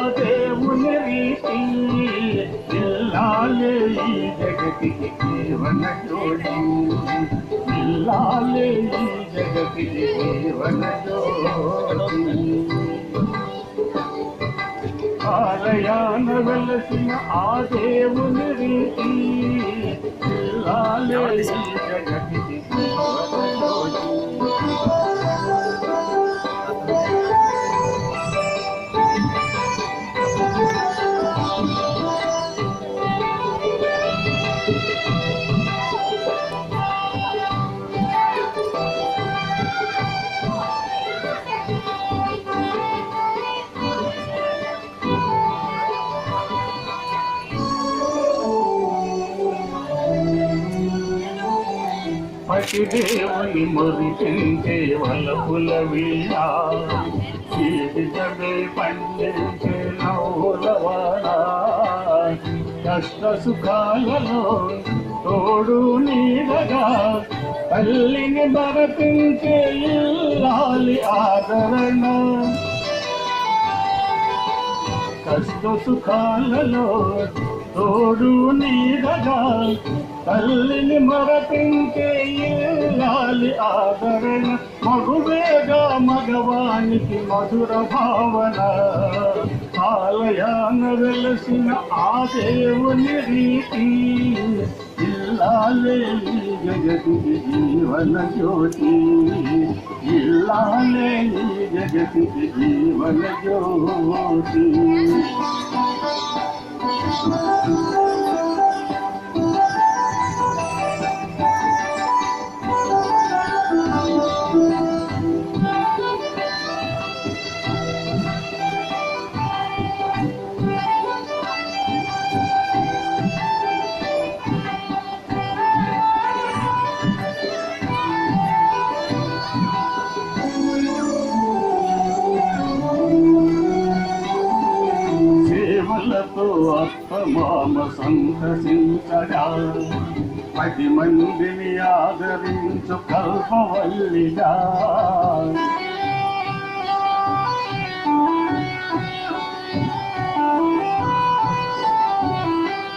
దేవుని రీతి ఇల్లాలే ఈ జగతికి జీవన జోడి. ఇల్లాలే ఈ జగతికి జీవన జోడి. ఆలయాన వెలసిన ఆ దేవుని రీతి ఇల్లాలే ఈ జగతికి దేవుని మురిపించే వలపుల వీణ. జీవితమే పండించే నవ్వులవాడ కష్ట సుఖాలలో తోడు నీడగా తల్లిని బరపించే ఇల్లాలి ఆదరణ. కష్ట సుఖాలలో తోడు నీడగా తల్లిని మరపించే ఇల్లాలి ఆదరణ మగువేగా మగవానికి మధుర భావన. ఆలయాన వెలసిన ఆ దేవుని రీతి ఇల్లాలే ఈ జగతికి జీవన జ్యోతి. ఇల్లాలే ఈ జగతికి జీవన జ్యోతి. 啊。ఆత్మమామ అత్తమామ సంతసించగా పది మందిని ఆదరించు కల్పవల్లిగా.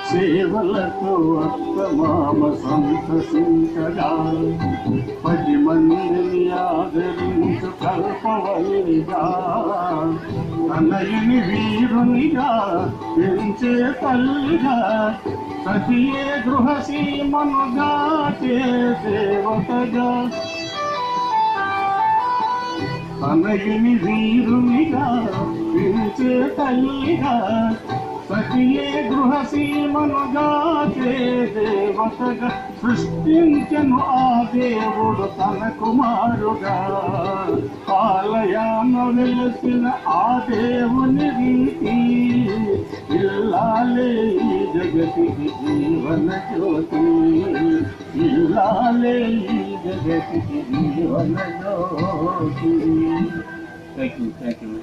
సేవలతో అత్తమామ సంతసించగా. పది మందిని ఆదరించు కల్పవల్లిగా. తనయుని వీరునిగా పెంచే తల్లిగా సతియే గృహసీమనుగా దేవతగా తనయుని వీరునిగా పెంచే తల్లిగా సతియే గృహసీమనుగా దేవతగా సృష్టించను ఆ దేవుడు తన కుమారుగా ఆలయాన వెలసిన ఆ దేవుని రీతి ఇల్లాలే ఈ జగతికి జీవన జ్యోతి. ఇల్లాలే ఈ జగతికి జీవన జ్యోతి. Thank you thank you